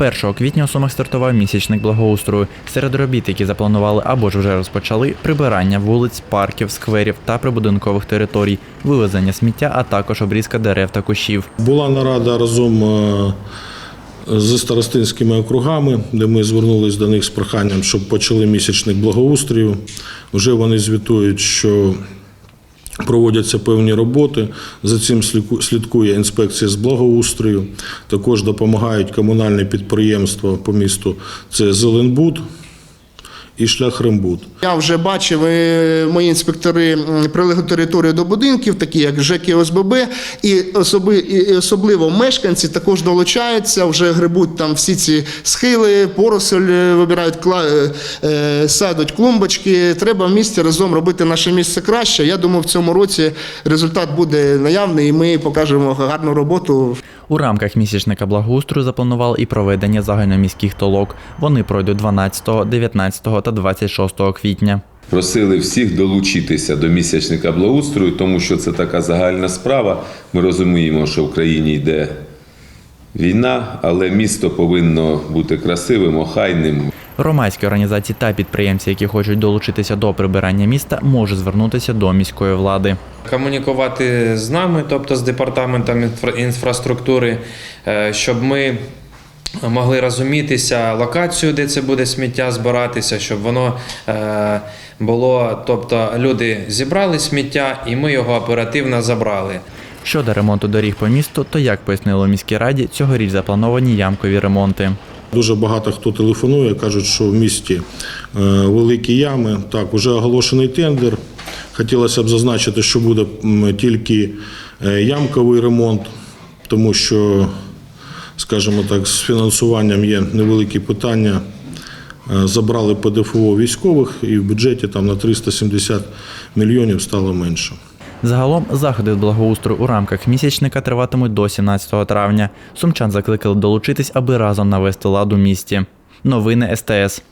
1 квітня у Сумах стартував місячник благоустрою. Серед робіт, які запланували або ж вже розпочали, прибирання вулиць, парків, скверів та прибудинкових територій, вивезення сміття, а також обрізка дерев та кущів. Була нарада разом е, з старостинськими округами, де ми звернулись до них з проханням, щоб почали місячник благоустрою. Вже вони звітують, що проводяться певні роботи. За цим слідку- слідкує інспекція з благоустрою. Також допомагають комунальні підприємства по місту. Це Зеленбуд і Шляхрембуд. Я вже бачив е, мої інспектори м, прилеглу територію до будинків, такі як ОСББ, і, особи, і особливо мешканці також долучаються, вже грибуть там всі ці схили, поросель е, вибирають, кла- е, садуть клумбочки. Треба в місті разом робити наше місце краще. Я думаю, в цьому році результат буде наявний, і ми покажемо гарну роботу У рамках місячника благоустрою запланували і проведення загальноміських толок. Вони пройдуть 12, 19 та 26 квітня. Просили всіх долучитися до місячника благоустрою, тому що це така загальна справа. Ми розуміємо, що в країні йде війна, але місто повинно бути красивим, охайним. Громадські організації та підприємці, які хочуть долучитися до прибирання міста, можуть звернутися до міської влади. Комунікувати з нами, тобто з департаментом інфра- інфраструктури, е, щоб ми могли розумітися локацію, де це буде сміття збиратися, щоб воно е, було, тобто люди зібрали сміття і ми його оперативно забрали. Щодо ремонту доріг по місту, то як пояснили у міській раді, цьогоріч заплановані ямкові ремонти. Дуже багато хто телефонує, кажуть, що в місті е, великі ями. Так, вже оголошений тендер. Хотілося б зазначити, що буде тільки е, ямковий ремонт, тому що, скажімо так, з фінансуванням є невеликі питання. Е, Забрали ПДФО військових і в бюджеті там на 370 мільйонів стало менше. Загалом заходи з благоустрою у рамках місячника триватимуть до 17 травня. Сумчан закликали долучитись, аби разом навести лад у місті. Новини СТС.